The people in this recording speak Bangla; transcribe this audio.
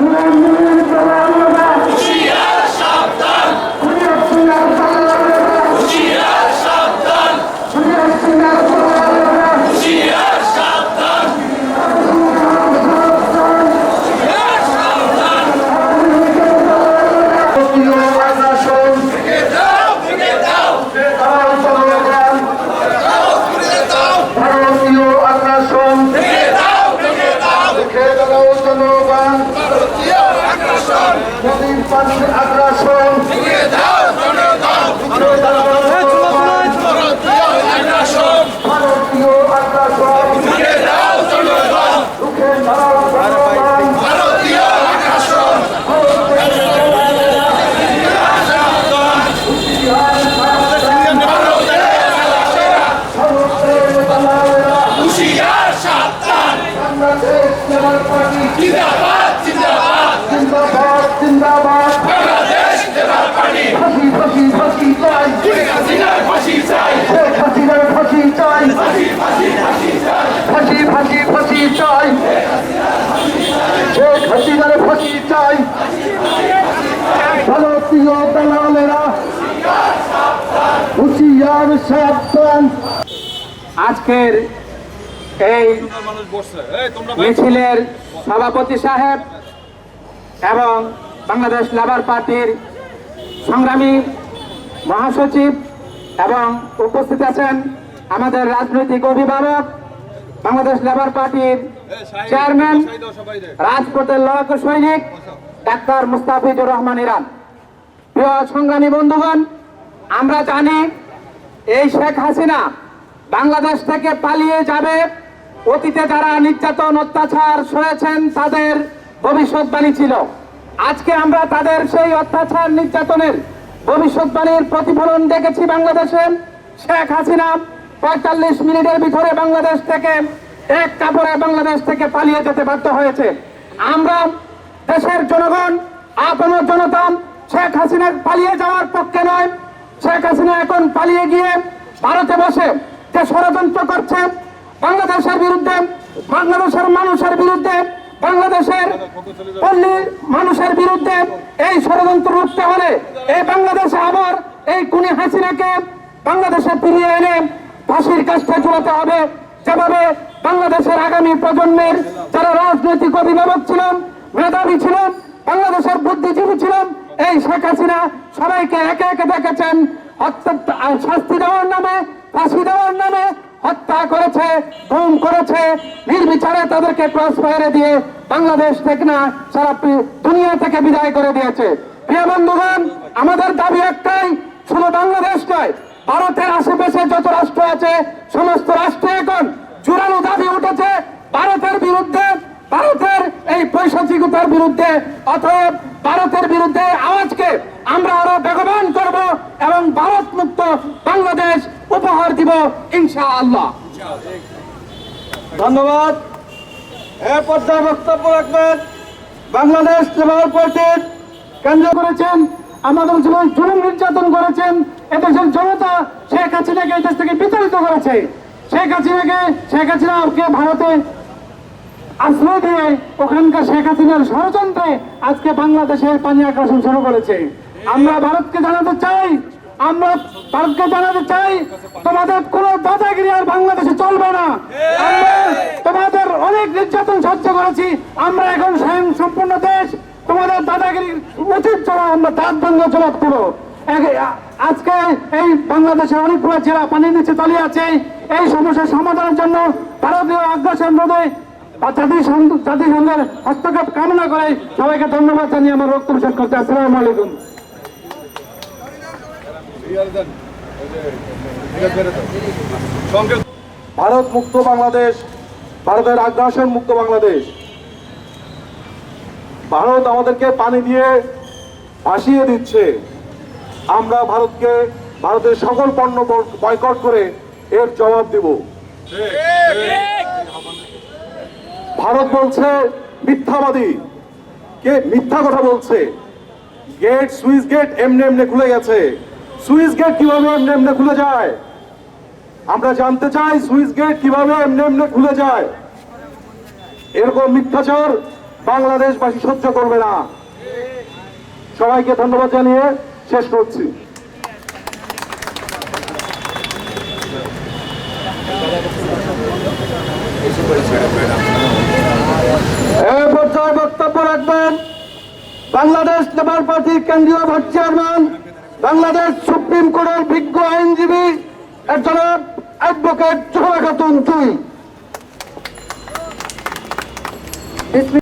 Amen. মানুষের আগ্রহ আজকের এই মিছিলের সভাপতি সাহেব এবং বাংলাদেশ লেবার পার্টির সংগ্রামী মহাসচিব এবং উপস্থিত আছেন আমাদের রাজনৈতিক অভিভাবক, বাংলাদেশ লেবার পার্টির চেয়ারম্যান, রাজপথের লড়াকু সৈনিক, ডাক্তার মুস্তাফিজুর রহমান ইরান। প্রিয় সংগ্রামী বন্ধুগণ, আমরা জানি এই শেখ হাসিনা বাংলাদেশ থেকে পালিয়ে যাবে। অতীতে যারা নির্যাতন, অত্যাচার সয়েছেন, তাদের ভবিষ্যৎবাণী ছিল। আজকে আমরা তাদের সেই অত্যাচার, নির্যাতনের ভবিষ্যৎবাণীর প্রতিফলন দেখেছি বাংলাদেশে। শেখ হাসিনা পঁয়তাল্লিশ মিনিটের ভিতরে বাংলাদেশ থেকে এক কাপড়ে বাংলাদেশ থেকে পালিয়ে যেতে বাধ্য হয়েছে। আমরা দেশের জনগণ, আপনার জনতা শেখ হাসিনার পালিয়ে যাওয়ার পক্ষে নয় শেখ হাসিনা এখন পালিয়ে গিয়ে ভারতে বসে যে ষড়যন্ত্র করছে, বাংলাদেশের বিরুদ্ধে, বাংলাদেশের মানুষের বিরুদ্ধে, বাংলাদেশের পল্লীর মানুষের বিরুদ্ধে এই ষড়যন্ত্র রুখতে হলে এই বাংলাদেশে আবার এই কুনি হাসিনাকে বাংলাদেশে ফিরিয়ে এনে ফাঁসির কাজটা চলাতে হবে। যেভাবে বাংলাদেশের আগামী প্রজন্মের যারা রাজনৈতিক অভিভাবক ছিলেন, মেধাবী ছিলেন, বাংলাদেশের বুদ্ধিজীবী ছিলেন এই শেখ হাসিনা সবাইকে একে একে দেখেছেন। শাস্তি দেওয়ার নামে, ফাঁসি দেওয়ার নামে হত্যা করেছে, গুম করেছে। নির্বিচারে তাদেরকে ক্রস ফায়ারে দিয়ে বাংলাদেশ থেকে না, সারা দুনিয়া থেকে বিদায় করে দিয়েছে। প্রিয় বন্ধুগণ, আমাদের দাবি একটাই, শুধু বাংলাদেশ নয়, ভারতের আশেপাশে যত রাষ্ট্র আছে, সমস্ত রাষ্ট্রে এখন জোরালো দাবি উঠেছে, ভারতের বিরুদ্ধে, ভারতের এই পৈশাচিকতার বিরুদ্ধে। অতএব ভারতের বিরুদ্ধে আওয়াজকে আমরা আরও বেগবান করব এবং ভারত মুক্ত বাংলাদেশ উপহার দিব ইনশাআল্লাহ। ধন্যবাদ। এ পর্যায়ে বক্তব্য রাখবেন বাংলাদেশ লেবার পার্টির কেন্দ্র করেছেন আমাদের জীবন জুলুম নির্যাতন করেছেন এদেশের জনতা শেখ হাসিনাকে এই দেশ থেকে বিতাড়িত করেছে। শেখ হাসিনাকে শেখ হাসিনাকে ভারতে আশ্রয় দিয়ে ওখানকার শেখ হাসিনার ষড়যন্ত্রে আজকে বাংলাদেশের পানি আগ্রাসন শুরু করেছে। আমরা ভারতকে জানাতে চাই, আমরা ভারতকে জানাতে চাই, তোমাদের কোন দাদাগিরি আর বাংলাদেশে চলবে না। তোমাদের অনেক নির্যাতন সহ্য করেছি, আমরা এখন স্বয়ং সম্পূর্ণ দেশ, তোমাদের দাদাগিরি উচিত চলা আমরা তার ভঙ্গ জবাব দেব। আজকে এই বাংলাদেশের অনেকগুলো জেলা পানির নিচে তলিয়ে আছে। এই সমস্যার সমাধানের জন্য ভারতীয় আগ্রাসন রোধে বা জাতিসংঘ জাতিসংঘের হস্তক্ষেপ কামনা করে সবাইকে ধন্যবাদ জানিয়ে আমার বক্তব্য শেষ করতে আসসালামু আলাইকুম। ভারত মুক্ত বাংলাদেশ ভারতের আগ্রাসন মুক্ত বাংলাদেশ। ভারত আমাদেরকে পানি দিয়ে ভাসিয়ে দিচ্ছে। আমরা ভারতকে ভারতের সকল পণ্য বয়কট করে এর জবাব দেব। ভারত বলছে মিথ্যাবাদী। কে মিথ্যা কথা বলছে? গেট, সুইচ গেট এমনি এমনি খুলে গেছে। সুইচ গেট কীভাবে এমনি এমনি খুলে যায়? আমরা জানতে চাই সুইচ গেট কীভাবে এমনি এমনি খুলে যায়। এরকম মিথ্যাচার বাংলাদেশবাসী সহ্য করবে না। সবাইকে ধন্যবাদ জানিয়ে শেষ করছি এই পর্যায়ে বক্তব্য রাখবেন বাংলাদেশ লেবার পার্টির কেন্দ্রীয় ভাইস চেয়ারম্যান বাংলাদেশ সুপ্রিম কোর্টের বিজ্ঞ আইনজীবী একজন অ্যাডভোকেট জোহরা খাতুন তুই।